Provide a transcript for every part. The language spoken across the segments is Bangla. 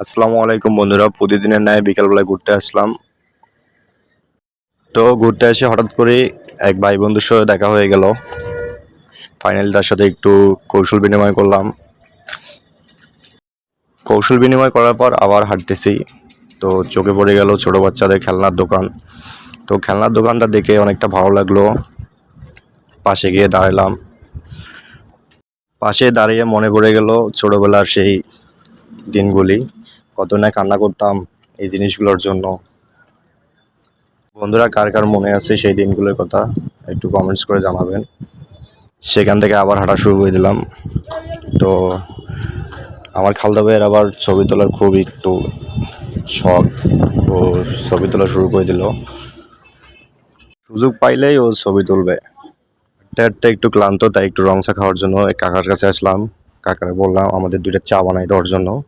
আসসালামু আলাইকুম বন্ধুরা, প্রতিদিনের ন্যায় বিকালবেলায় ঘুরতে আসলাম। তো ঘুরতে এসে হঠাৎ করে এক ভাই বন্ধুর সাথে দেখা হয়ে গেল। ফাইনালি তার সাথে একটু কৌশল বিনিময় করলাম। কৌশল বিনিময় করার পর আবার হাঁটতেছি। তো চোখে পড়ে গেল ছোট বাচ্চাদের খেলনার দোকান। তো খেলনার দোকানটা দেখে অনেকটা ভালো লাগল। পাশে গিয়ে দাঁড়ালাম। পাশে দাঁড়িয়ে মনে পড়ে গেল ছোটবেলার সেই দিনগুলি কত না কান্না করতাম এই জিনিসগুলোর জন্য। বন্ধুরা, কার কার মনে আছে সেই দিনগুলোর কথা, একটু কমেন্টস করে জানাবেন। সেখান থেকে আবার হাঁটা শুরু করে দিলাম। তো, আমার খালদা ভাইয়ের আবার ছবি তোলার খুব একটু শখ, ও ছবি তোলা শুরু করে দিল। সুযোগ পাইলেই ও ছবি তুলবে। হাঁটতে একটু ক্লান্ত, তাই একটু রং চা খাওয়ার জন্য কাকার কাছে আসলাম। কাকারে বললাম, আমাদের দুইটা চা বানাই দেওয়ার জন্য।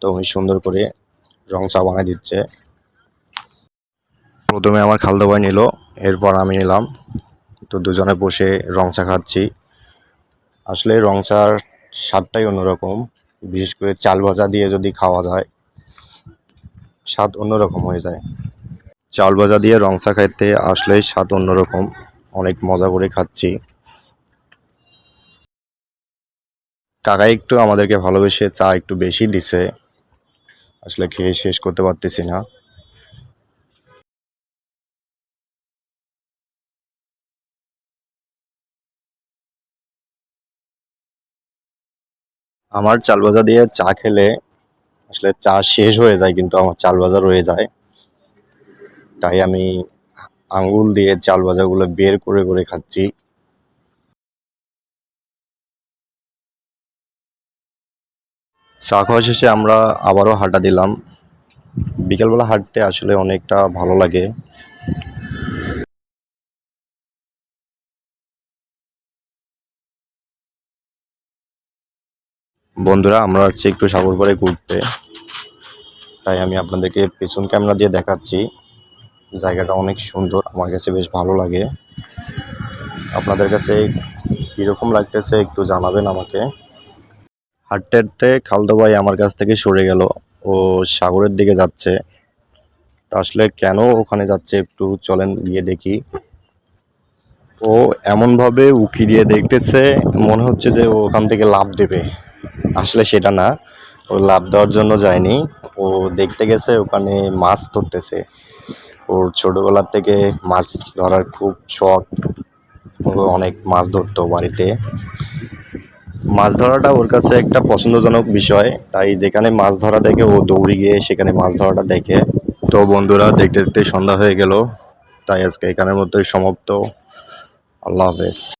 তো উনি সুন্দর করে রং চা বানাই দিচ্ছে। প্রথমে আমার খালদা ভাই নিল, এরপর আমি নিলাম। তো দুজনে বসে রং চা খাচ্ছি। আসলে রং চার স্বাদটাই অন্যরকম, বিশেষ করে চাল ভাজা দিয়ে যদি খাওয়া যায়, স্বাদ অন্যরকম হয়ে যায়। চাল ভাজা দিয়ে রং চা খাইতে আসলে স্বাদ অন্যরকম, অনেক মজা করে খাচ্ছি। কাকা একটু আমাদেরকে ভালোবেসে চা একটু বেশি দিছে। আসলে খেয়ে শেষ করতে পারতেছি না। আমার চাল ভাজা দিয়ে চা খেলে আসলে চা শেষ হয়ে যায়, কিন্তু আমার চাল ভাজা রয়ে যায়। তাই আমি আঙ্গুল দিয়ে চাল ভাজাগুলো বের করে করে খাচ্ছি। চা খাওয়া শেষে আমরা আবারও হাঁটা দিলাম। বিকেলবেলা হাঁটতে আসলে অনেকটা ভালো লাগে। বন্ধুরা, আমরা হচ্ছে একটু সাগর পাড়ে ঘুরতে। তাই আমি আপনাদেরকে পেছন ক্যামেরা দিয়ে দেখাচ্ছি। জায়গাটা অনেক সুন্দর, আমার কাছে বেশ ভালো লাগে। আপনাদের কাছে কীরকম লাগতেছে একটু জানাবেন আমাকে। হাঁটতে হাঁটতে খালদো ভাই আমার কাছ থেকে সরে গেল। ও সাগরের দিকে যাচ্ছে। আসলে কেন ওখানে যাচ্ছে একটু চলেন গিয়ে দেখি। ও এমনভাবে উকি দিয়ে দেখতেছে, মনে হচ্ছে যে ও ওখান থেকে লাভ দেবে। আসলে সেটা না ও লাভ দেওয়ার জন্য যায়নি। ও দেখতে গেছে ওখানে মাছ ধরতেছে। ওর ছোটোবেলার থেকে মাছ ধরার খুব শখ। ও অনেক মাছ ধরতো বাড়িতে। মাছ ধরাটা ওর কাছে একটা পছন্দজনক বিষয়। তাই যেখানে মাছ ধরা দেখে ও দৌড়ি গিয়ে সেখানে মাছ ধরাটা দেখে। তো বন্ধুরা, দেখতে দেখতে সন্ধ্যা হয়ে গেল। তাই আজকে এখানের মধ্যে সমাপ্ত। আল্লাহ হাফেজ।